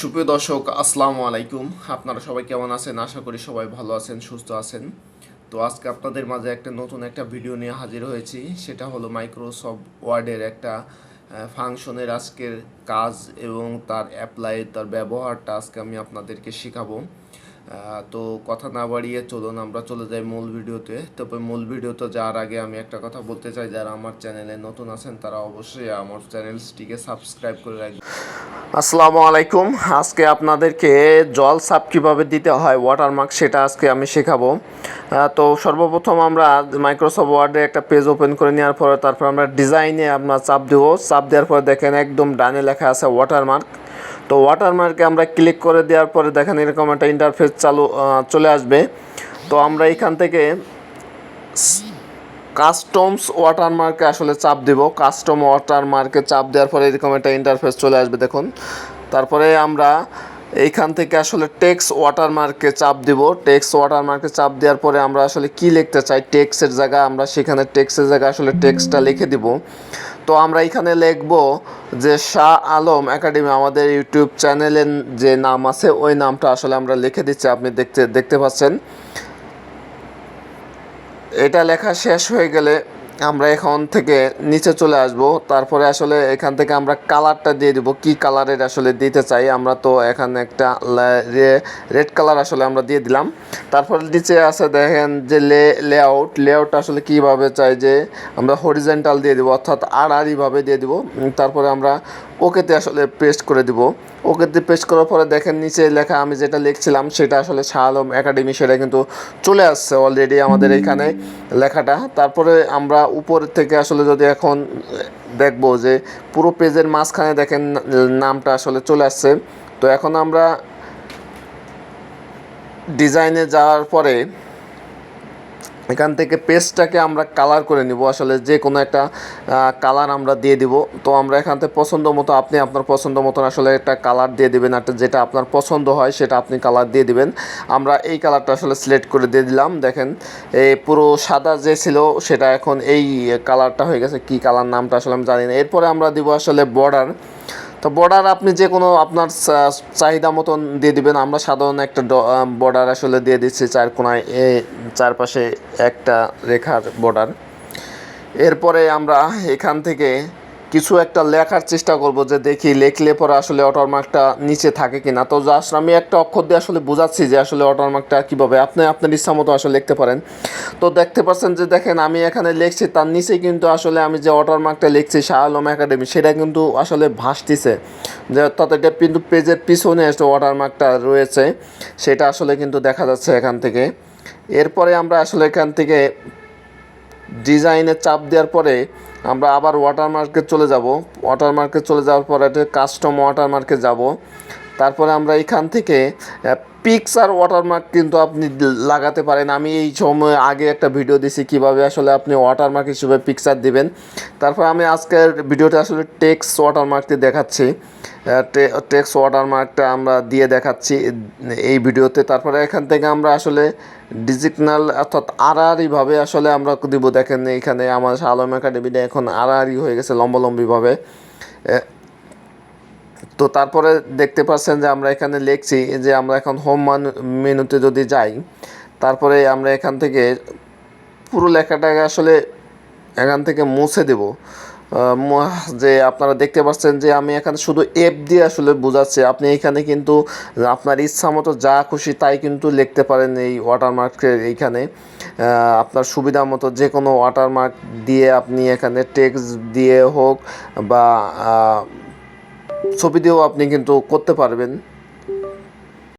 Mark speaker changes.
Speaker 1: সুপ্রিয় দর্শক, আসসালামু আলাইকুম। আপনারা সবাই কেমন আছেন? আশা করি সবাই ভালো আছেন, সুস্থ আছেন। তো আজকে আপনাদের মাঝে একটা নতুন একটা ভিডিও নিয়ে হাজির হয়েছি। সেটা হলো মাইক্রোসফট ওয়ার্ডের একটা ফাংশনের আজকের কাজ এবং তার অ্যাপ্লাই তার ব্যবহারটা আজকে আমি আপনাদেরকে শেখাবো। তো কথা না বাড়িয়ে চলুন, আমরা চলে যাই মূল ভিডিওতে। তবে মূল ভিডিওতে যাওয়ার আগে আমি একটা কথা বলতে চাই। যারা আমার চ্যানেলে নতুন আছেন, তারা অবশ্যই আমার চ্যানেলটিকে সাবস্ক্রাইব করে রাখবেন। আসসালামু আলাইকুম। আজকে আপনাদেরকে জল সাপ কীভাবে দিতে হয় ওয়াটারমার্ক সেটা আজকে আমি শেখাবো। তো সর্বপ্রথম আমরা মাইক্রোসফট ওয়ার্ডে একটা পেজ ওপেন করে নেওয়ার পরে তারপর আমরা ডিজাইনে আমরা চাপ দেবো। চাপ দেওয়ার পরে দেখেন একদম ডানে লেখা আছে ওয়াটারমার্ক তো ওয়াটারমার্কে আমরা ক্লিক করে দেওয়ার পরে দেখেন এরকম একটা ইন্টারফেস চালু চলে আসবে। তো আমরা এখান থেকে কাস্টমস ওয়াটারমার্কে আসলে চাপ দেব। কাস্টম ওয়াটারমার্কে চাপ দেওয়ার পরে এরকম একটা ইন্টারফেস চলে আসবে, দেখুন। তারপরে আমরা এইখান থেকে আসলে টেক্স ওয়াটারমার্কে চাপ দিব। টেক্স ওয়াটারমার্কে চাপ দেওয়ার পরে আমরা আসলে কি লিখতে চাই? টেক্সের জায়গায় আমরা সেখানে টেক্সের জায়গায় আসলে টেক্সটা লিখে দিব। তো আমরা এখানে লিখব যে শাহ আলম একাডেমি, আমাদের ইউটিউব চ্যানেলের যে নাম আছে, ওই নামটা আসলে আমরা লিখে দিচ্ছি। আপনি দেখতে দেখতে পাচ্ছেন। এটা লেখা শেষ হয়ে গেলে আমরা এখন থেকে নিচে চলে আসব। তারপরে আসলে এখান থেকে আমরা কালারটা দিয়ে দিব। কি কালারের আসলে দিতে চাই? আমরা তো এখানে একটা রেড কালার আসলে আমরা দিয়ে দিলাম। তারপর নিচে আছে দেখেন যে লে লেআউট লেআউট আসলে কীভাবে চাই যে আমরা হরিজেন্টাল দিয়ে দিব, অর্থাৎ আড়াআড়িভাবে দিয়ে দিব। তারপরে আমরা ওকেতে আসলে পেস্ট করে দিব। ওকেতে পেস্ট করার পরে দেখেন নিচে লেখা আমি যেটা লিখছিলাম সেটা আসলে শাহ আলম একাডেমি, সেটা কিন্তু চলে আসছে অলরেডি আমাদের এখানে লেখাটা। তারপরে আমরা উপর থেকে আসলে যদি এখন দেখব যে পুরো পেজের মাঝখানে দেখেন নামটা আসলে চলে আসছে। তো এখন আমরা ডিজাইনে যাওয়ার পরে এখান থেকে পেজটাকে আমরা কালার করে নিব। আসলে যে কোনো একটা কালার আমরা দিয়ে দিব। তো আমরা এখান থেকে পছন্দ মতো আপনি আপনার পছন্দ মতন আসলে একটা কালার দিয়ে দিবেন। একটা যেটা আপনার পছন্দ হয় সেটা আপনি কালার দিয়ে দিবেন। আমরা এই কালারটা আসলে সিলেক্ট করে দিয়ে দিলাম। দেখেন এই পুরো সাদা যে ছিল সেটা এখন এই কালারটা হয়ে গেছে। কি কালার নামটা আসলে আমি জানি না। এরপরে আমরা দিব আসলে বর্ডার তো বর্ডার আপনি যে কোনো আপনার চাহিদা মতন দিয়ে দিবেন। আমরা সাধারণ একটা বর্ডার আসলে দিয়ে দিচ্ছি চার কোনায়। চারপাশে একটা রেখার বর্ডার এরপরে আমরা এখান থেকে কিছু একটা লেখার চেষ্টা করব যে দেখি লেখলে পরে আসলে ওয়াটারমার্কটা নিচে থাকে কি না তো জাস্ট আমি একটা অক্ষর দিয়ে আসলে বোঝাচ্ছি যে আসলে ওয়াটারমার্কটা কীভাবে। আপনি আপনার ইচ্ছা মতো আসলে লিখতে পারেন। তো দেখতে পাচ্ছেন যে দেখেন, আমি এখানে লিখছি, তার নিচে কিন্তু আসলে আমি যে ওয়াটারমার্কটা লিখছি, শাহ আলম একাডেমি সেটা কিন্তু আসলে ভাসতেছে। যে অর্থাৎ এটা কিন্তু পেজের পিছনে একটা ওয়াটারমার্কটা রয়েছে, সেটা আসলে কিন্তু দেখা যাচ্ছে এখান থেকে। এরপরে আমরা আসলে এখান থেকে ডিজাইনে চাপ দেওয়ার পরে আমরা আবার ওয়াটারমার্কে চলে যাব। ওয়াটারমার্কে চলে যাওয়ার পরে কাস্টম ওয়াটারমার্কে যাব। তারপরে আমরা এখান থেকে পিকচার ওয়াটারমার্ক কিন্তু আপনি লাগাতে পারেন। আমি এই সময় আগে একটা ভিডিও দিছি কীভাবে আসলে আপনি ওয়াটারমার্ক হিসেবে পিকচার দিবেন। তারপর আমি আজকের ভিডিওটা আসলে টেক্স ওয়াটারমার্কটি দেখাচ্ছি। টেক্স ওয়াটারমার্কটা আমরা দিয়ে দেখাচ্ছি এই ভিডিওতে তারপরে এখান থেকে আমরা আসলে ডিজিটাল অর্থাৎ আড়াআড়িভাবে আসলে আমরা দিব। দেখেন এখানে আমার আলম একাডেমিটা এখন আড়াআড়ি হয়ে গেছে লম্বালম্বিভাবে। তো তারপরে দেখতে পাচ্ছেন যে আমরা এখানে লিখছি যে আমরা এখন হোম মানু মেনুতে যদি যাই, তারপরে আমরা এখান থেকে পুরো লেখাটাকে আসলে এখান থেকে মুছে দেব। যে আপনারা দেখতে পাচ্ছেন যে আমি এখানে শুধু এফ দিয়ে আসলে বোঝাচ্ছি। আপনি এখানে কিন্তু আপনার ইচ্ছা মতো যা খুশি তাই কিন্তু লিখতে পারেন এই ওয়াটারমার্কের এইখানে। আপনার সুবিধা মতো যে কোনো ওয়াটারমার্ক দিয়ে আপনি এখানে টেক্সট দিয়ে হোক বা ছবি দিয়েও আপনি কিন্তু করতে পারবেন।